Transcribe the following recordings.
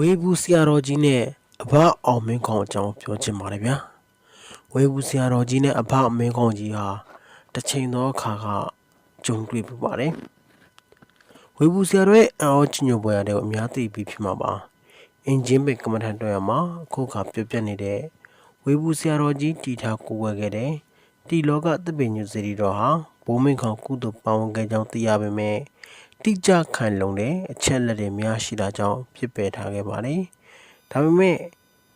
ဝေဘူးဆရာတော်ကြီးနဲ့အဘအောင်မင်းကောင်းအကြောင်းပြောချင်ပါတယ်ဗျာဝေဘူးဆရာတော်ကြီးနဲ့အဘမင်းကောင်းကြီးဟာတစ်ချိန်သောအခါကကြုံတွေ့ပူပါတယ်ဝေဘူးဆရာတော်ရဲ့အော်ချညိုပွဲရတဲ့အများသိပြီးဖြစ်မှာပါအင်ဂျင်ဘက်ကမ္မထန်တော်ရမှာအခုခါပြပြနေတဲ့ဝေဘူးဆရာတော်ကြီးတီထားကိုဝယ်ခဲ့တဲ့တီလောကသဗ္ဗညုစေတီတော်ဟာဘိုးမင်းခေါင်ကုသိုလ်ပါဝင်ခဲ့ကြောင်းသိရပေမဲ့ တိကျခံလုံတဲ့အချက်လက်တွေများရှိတာကြောင့်ဖြစ်ပယ်ထားခဲ့ပါတယ်။ဒါပေမဲ့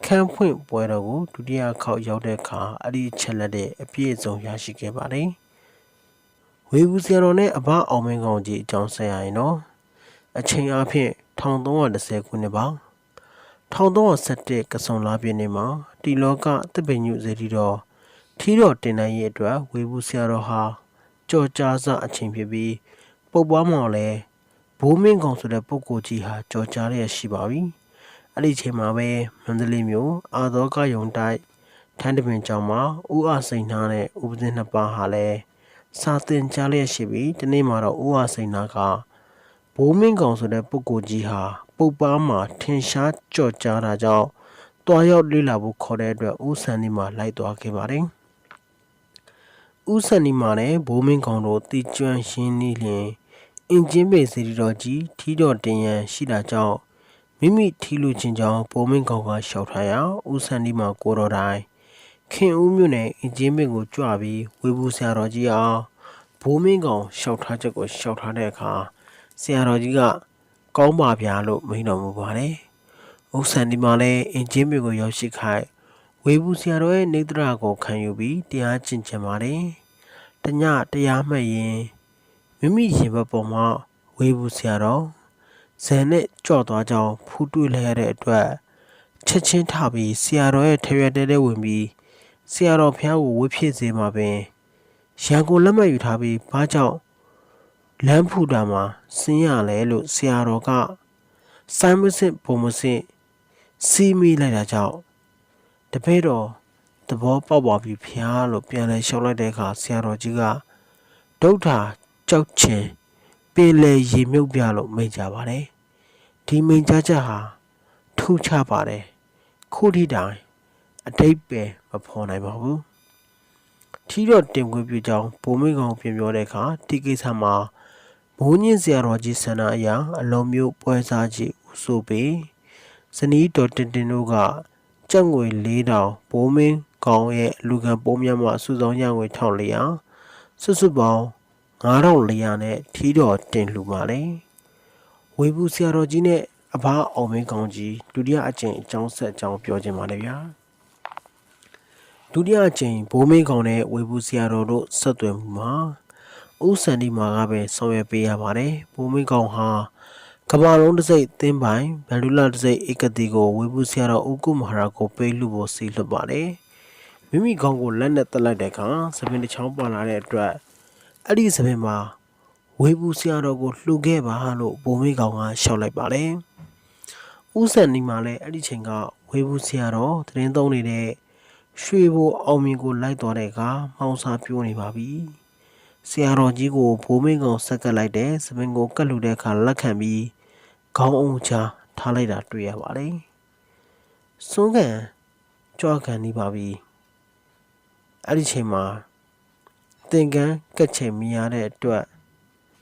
ခန်းဖွင့်ပွဲတော်ကိုဒုတိယခေါက်ရောက်တဲ့အခါအဲ့ဒီအချက်လက်တွေအပြည့်အစုံရရှိခဲ့ပါတယ်။ဝေဘူးဆရာတော်နဲ့အဘအောင်မင်းကောင်ကြီးအကြောင်းဆက်ရရင်တော့အချိန်အားဖြင့်1310ခုနှစ်ပါ1317ကစုံလာပြည့်နေ့မှာတီလောကသဗ္ဗညုစေတီတော်ထီတော်တင်နိုင်ရဲ့အတွက်ဝေဘူးဆရာတော်ဟာကြော်ကြားစအချိန်ဖြစ်ပြီး ပုပ်ပွားမော်လဲဘိုးမင်းကောင်ဆိုတဲ့ပုဂ္ဂိုလ်ကြီးဟာကြော်ကြားရရှိပါပြီအဲ့ဒီချိန်မှာပဲမန္တလေးမြို့အာသောကယုံတိုက်ထန်းတပင်ကျောင်းမှာဦးအစိန်နှားနဲ့ဥပဒေနှစ်ပါးဟာလည်းစာသင်ကြားလျက်ရှိပြီးဒီနေ့မှာတော့ဦးအစိန်နှားကဘိုးမင်းကောင်ဆိုတဲ့ပုဂ္ဂိုလ်ကြီးဟာပုပ်ပါမှာထင်ရှားကြော်ကြားတာကြောင့်တွားရောက်လေ့လာဖို့ခေါ်တဲ့အတွက်ဦးဆန်ဒီမှာလိုက်သွားခဲ့ပါတယ်ဦးဆန်ဒီမှာလည်းဘိုးမင်းကောင်တို့တီကျွမ်းရှင်းနေလျင် အင်ဂျင်ပေစီရီတော်ကြီးထီတော်တင်ရန်ရှိတာကြောင့်မိမိထီလူချင်းကြောင့်ဘိုးမင်းကောင်ကရှောက်ထားရဦးဆန်ဒီမှာကိုတော်တိုင်းခင်ဦးမြို့နယ်အင်ဂျင်ပေကိုကြွပြီးဝေဘူးဆရာတော်ကြီးအောင်ဘိုးမင်းကောင်ရှောက်ထားချက်ကိုရှောက်ထားတဲ့အခါဆရာတော်ကြီးကကောင်းပါဗျာလို့မိန့်တော်မူပါတယ်။ဦးဆန်ဒီမှာလည်းအင်ဂျင်ပေကိုရောက်ရှိခိုက်ဝေဘူးဆရာတော်ရဲ့နေတရာကိုခံယူပြီးတရားကျင့်ကြံပါတယ်။တညတရားမှတ်ရင် မိမိရင်ဘတ်ပေါ်မှာဝေဘူးဆရာတော်ဇန်နဲ့ကြော့သွားကြောင်းဖူးတွေ့လိုက်ရတဲ့အတွက်ချက်ချင်းထပြီးဆရာတော်ရဲ့ထရွက်တဲတဲဝင်ပြီးဆရာတော်ဖះကိုဝှဖြစ်စေမှာပင်ရန်ကုန်လက်မှတ်ယူထားပြီးဘာကြောင့်လမ်းဖူတာမှာဆင်းရလဲလို့ဆရာတော်ကစိုင်းမစစ်ပုံမစစ်စီးမိလိုက်တာကြောင့်တပည့်တော်သဘောပေါက်ပါပြီဖះလို့ပြန်လဲလျှောက်လိုက်တဲ့အခါဆရာတော်ကြီးကဒုဋ္ဌာ ကြောက်ချင်ပင်လေရေမြုပ်ပြလို့မိန့်ကြပါတယ်ဒီမိန့်ကြချက်ဟာထူးခြားပါတယ်ခုထိတိုင်အတိတ်ပဲမဖော်နိုင်ပါဘူးထီတော့တင်ခွင့်ပြုကြောင်းဘုံမိကောင်ပြင်ပြောတဲ့အခါဒီကိစ္စမှာမိုးညင်းစရာတော်ကြီးဆန္ဒအရာအလုံးမျိုးပွဲစားကြီးဥဆိုပေဇနီးတော်တင်တင်တို့ကကြက်ငွေ၄တောင်ဘိုးမင်းကောင်ရဲ့လူကံပိုးမြတ်မှစုဆောင်ရငွေ1400စွစွပေါင်း 9400နဲ့ထီးတော်တင်လှူပါလေဝေဘူးဆရာတော်ကြီးနဲ့အဘအောင်မင်းကောင်းကြီးဒုတိယအကြိမ်အကြောင်းဆက်အကြောင်းပြောခြင်းပါလေဗျာဒုတိယအကြိမ်ဘိုးမင်းကောင်နဲ့ဝေဘူးဆရာတော်တို့ဆက်သွယ်မှုမှာဦးစန္ဒီမာကပဲဆောင်ရွက်ပေးရပါတယ်ဘိုးမင်းကောင်ဟာကဘာလုံးတစ်စိတ်သင်းပိုင်ဗန်ဒူလာတစ်စိတ်ဧကတိကိုဝေဘူးဆရာတော်ဦးကုမဟာရာကိုပေးလူဖို့စီလွတ်ပါတယ်မိမိကောင်ကိုလက်နဲ့တက်လိုက်တဲ့အခါသပင်တစ်ချောင်းပါလာတဲ့အတွက် အဲ့ဒီသပင်မှာဝေဘူးဆရာတော်ကိုလှူခဲ့ပါလို့ဘုံမေးကောင်ကရှောက်လိုက်ပါတယ်။ဦးစံနီမှာလည်းအဲ့ဒီချိန်ကဝေဘူးဆရာတော်တရင်သုံးနေတဲ့ရွှေဘိုအောင်မြင်ကိုလိုက်သွားတဲ့အခါမောင်စာပြိုးနေပါပြီ။ဆရာတော်ကြီးကိုဘိုးမင်းကောင်ဆက်ကပ်လိုက်တဲ့သပင်ကိုကတ်လူတဲ့အခါလက်ခံပြီးခေါင်းအောင်ချထားလိုက်တာတွေ့ရပါတယ်။စွန်းကန်ကြွားကန်နေပါပြီ။အဲ့ဒီချိန်မှာ သင်္ကန်းကက်ချိန်မြင်ရတဲ့အတွက်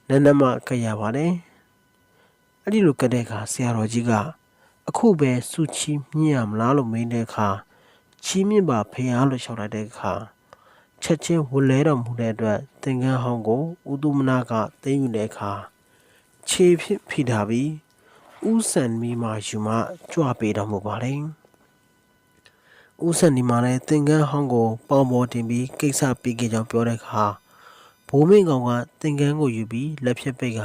နည်းနည်းမှကက်ရပါတယ်။အဲ့ဒီလိုကက်တဲ့အခါဆရာတော်ကြီးကအခုပဲစုချီမြင့်ရမလားလို့မေးတဲ့အခါချီးမြင့်ပါဖေဟာလို့လျှောက်လိုက်တဲ့အခါချက်ချင်းဝလဲတော်မူတဲ့အတွက်သင်္ကန်းဟောင်းကိုဥတုမနာကသိမ်းယူတဲ့အခါခြေဖြစ်ဖိထားပြီးဥဆန်မီမာယူမှကြွပေးတော်မူပါတ ယ်။ဥဆန်ဒီမှာလည်းသင်္ကန်းဟောင်းကိုပေါင်ပေါ်တင်ပြီးကိစ္စပြီးကြကြောင်းပြောတဲ့အခါဘိုးမင်းကောင်ကသင်္ကန်းကိုယူပြီးလက်ဖြတ်ပိတ်က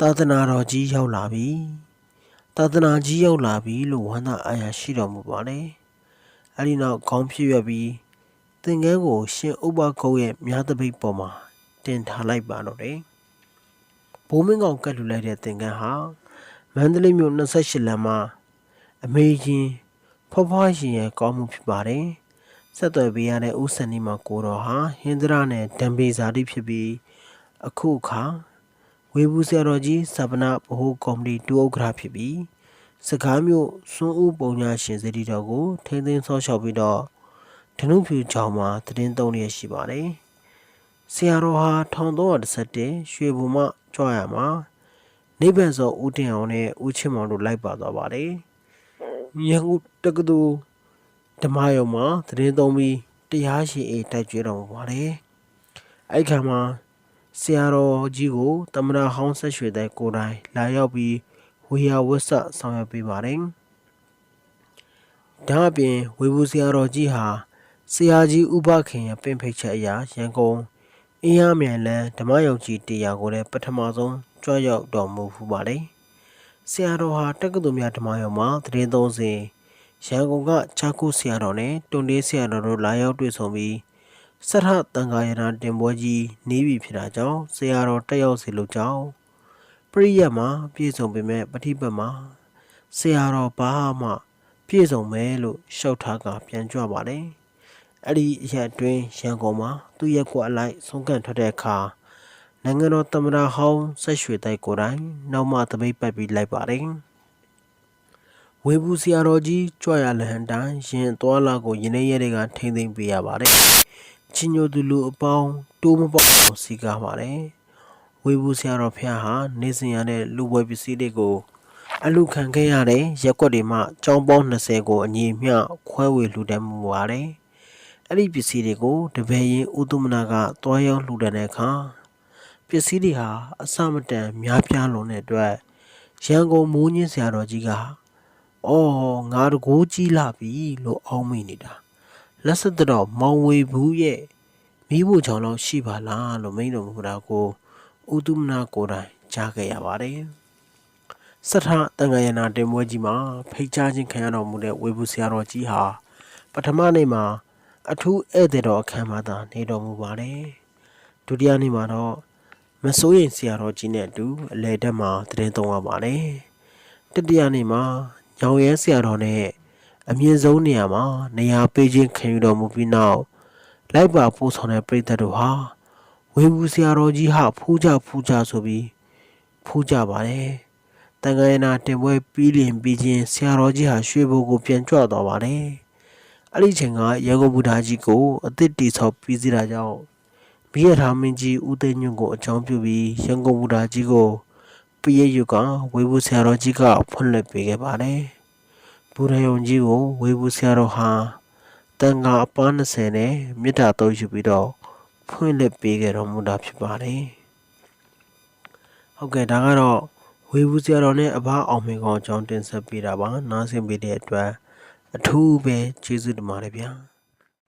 သာသနာတော်ကြီးရောက်လာပြီသာသနာကြီးရောက်လာပြီလို့ဝမ်းသာအားရရှိတော်မူပါတယ်အဲဒီနောက်ခေါင်းဖြစ်ရပြီးသင်္ကန်းကို ရှင်ဥပကုတ်ရဲ့မြားတပိတ်ပေါ်မှာတင်ထားလိုက်ပါတော့တယ်ဘိုးမင်းကောင်ကတ်လူလိုက်တဲ့သင်္ကန်းဟာမန္တလေးမြို့28လမ်းမှာအမေကြီး ဖွားဖွားရှင်ရဲ့ကောင်းမှုဖြစ်ပါတယ်ဆက်သွယ်ပေးရတဲ့ဦးစံနီမကိုတော်ဟာဟင်္ဒရာနဲ့ဒံပေဇာတိဖြစ်ပြီးအခုအခါဝေဘူးဆရာတော်ကြီးစပနာဘဟုကော်မတီဒုဥက္ကဋ္ဌဖြစ်ပြီးစကားမျိုးစွန်းဦးပုံညာရှင်စေတီတော်ကို ထိမ့်သိမ်းဆော့ရှောက်ပြီးတော့ဓနုဖြူချောင်းမှာတည်င်းသုံးရရှိပါတယ်။ဆရာတော်ဟာ1311ရွှေဘုံမှကြွရမှာနိဗ္ဗာန်စောဦးတင်အောင်နဲ့ဦးချစ်မောင်တို့လိုက်ပါသွားပါတယ်။ ရန်ကုန်တက္ကသိုလ်ဓမ္မယုံမှာတည်င်းသုံးပြီးတရားရှိအေးတိုက်ကျွေးတော်မူပါတယ်။အဲ့ခါမှာဆရာတော်ကြီးကိုတမနာဟောင်းဆက်ရွှေတဲ့ကိုယ်တိုင်လာရောက်ပြီးဝေယဝတ်ဆဆောင်ရွက်ပေးပါတယ်။ဒါအပြင်ဝေဘူးဆရာတော်ကြီးဟာဆရာကြီးဥပခင်ရဲ့ပင်ဖိတ်ချက်အရာရန်ကုန်အင်းရမြိုင်လန်းဓမ္မယုံကြည်တရားကိုလည်းပထမဆုံးကြွရောက်တော်မူဖူးပါတယ်။ ဆရာတော်ဟာတက္ကသိုလ်များဓမ္မယုံမှာတရင်သုံးစဉ်ရန်ကုန်ကခြားကုဆရာတော်နဲ့တွန်တေးဆရာတော်တို့လာရောက်တွေ့ဆုံပြီးစထတန်ခါရဏတင်ပွဲကြီးနေပြီဖြစ်တာကြောင့်ဆရာတော်တက်ရောက်စီလို့ကြောင်းပရိယတ်မှာပြည့်စုံပေမဲ့ပဋိပတ်မှာဆရာတော်ဘာမှပြည့်စုံမယ်လို့ရှောက်ထားကပြန်ကြွပါတယ်အဲ့ဒီအရက်အတွင်းရန်ကုန်မှာသူ့ရက်ကွက်အလိုက်ဆုံးကန်ထွက်တဲ့အခါ နိုင်ငံတော်သမ္မတဟောင်းဆက်ရွှေတိုက်ကိုယ်တိုင်နောက်မှတပိတ်ပတ်ပြီးလိုက်ပါတယ်ဝေဘူးဆရာတော်ကြီးကြွရလဟန်တိုင်းရင်သွားလာကိုရင်းနေရဲတွေကထိမ့်သိမ့်ပေးရပါတယ်။ချင်းညိုသူလူအပေါင်းတိုးမပေါအောင်စီကားပါတယ်။ဝေဘူးဆရာတော်ဖျားဟာနေစဉ်ရတဲ့လူပွဲပစ္စည်းတွေကိုအလူခံခဲ့ရတဲ့ရက်ွက်တွေမှចောင်းပေါင်း20ကိုအညီမျှခွဲဝေလှူဒန်းမှုပါတယ်။အဲ့ဒီပစ္စည်းတွေကိုတပည့်ရင်ဥဒုမနာကတွားရောက်လှူဒန်းတဲ့အခါ ပစ္စည်းတွေဟာအစမတန်များပြားလွန်တဲ့အတွက်ရန်ကုန်မိုးညင်းဆရာတော်ကြီးကအော်ငါတကိုးကြီးလာပြီလို့အောင်းမိနေတာလက်စတော့မောင်ဝေဘူးရဲ့မိဖို့ချောင်းလောက်ရှိပါလားလို့မိန်တော်မူတာကိုဥတုမနာကိုယ်တိုင်ကြားခဲ့ရပါတယ်စထတန်ခရနာတင်ပွဲကြီးမှာဖိတ်ကြားခြင်းခံရတော်မူတဲ့ဝေဘူးဆရာတော်ကြီးဟာပထမနေ့မှာအထူးဧည့်သည်တော်အခမ်းမှာသာနေတော်မူပါတယ်ဒုတိယနေ့မှာတော့ မစိုးရင်ဆရာတော်ကြီးနဲ့အတူအလဲတက်မှာတည်င်းသုံးရပါတယ်တတိယနေ့မှာညောင်ရဲဆရာတော်နဲ့အမြင့်ဆုံးနေရာမှာနေရာပေးခြင်းခံယူတော်မူပြီးနောက်လိုက်ပါပို့ဆောင်တဲ့ပြည်သက်တို့ဟာဝေဘူးဆရာတော်ကြီးဟာဖူးကြဖူးကြဆိုပြီးဖူးကြပါတယ်။တန်ခါရနာတင်ပွဲပြီးလင်ပြီးချင်းဆရာတော်ကြီးဟာရွှေဘိုကိုပြန်ကြွသွားပါတယ်။အဲ့ဒီချိန်ကရန်ကုန်ဗုဒ္ဓကြီးကိုအသစ်တီဆောက်ပြီးစီးတာကြောင့် မိရထားမင်းကြီးဦးသိန်းညွန့်ကိုအကြောင်းပြုပြီးရန်ကုန်ဗုဒ္ဓကြီးကိုပြည့်ရွကဝေဘူးဆရာတော်ကြီးကဖွင့်လှစ်ပေးခဲ့ပါတယ်။ဘူရယုံကြီးကိုဝေဘူးဆရာတော်ဟာတန်ခါအပန်း20နဲ့မြစ်တာတော့ယူပြီးတော့ဖွင့်လှစ်ပေးခဲ့တော်မူတာဖြစ်ပါတယ်။ဟုတ်ကဲ့ဒါကတော့ဝေဘူးဆရာတော်နဲ့အဘအောင်မင်ကောင်အကြောင်းတင်ဆက်ပေးတာပါ။နားဆင်ပေးတဲ့အတွက်အထူးပဲကျေးဇူးတင်ပါတယ်ဗျာ။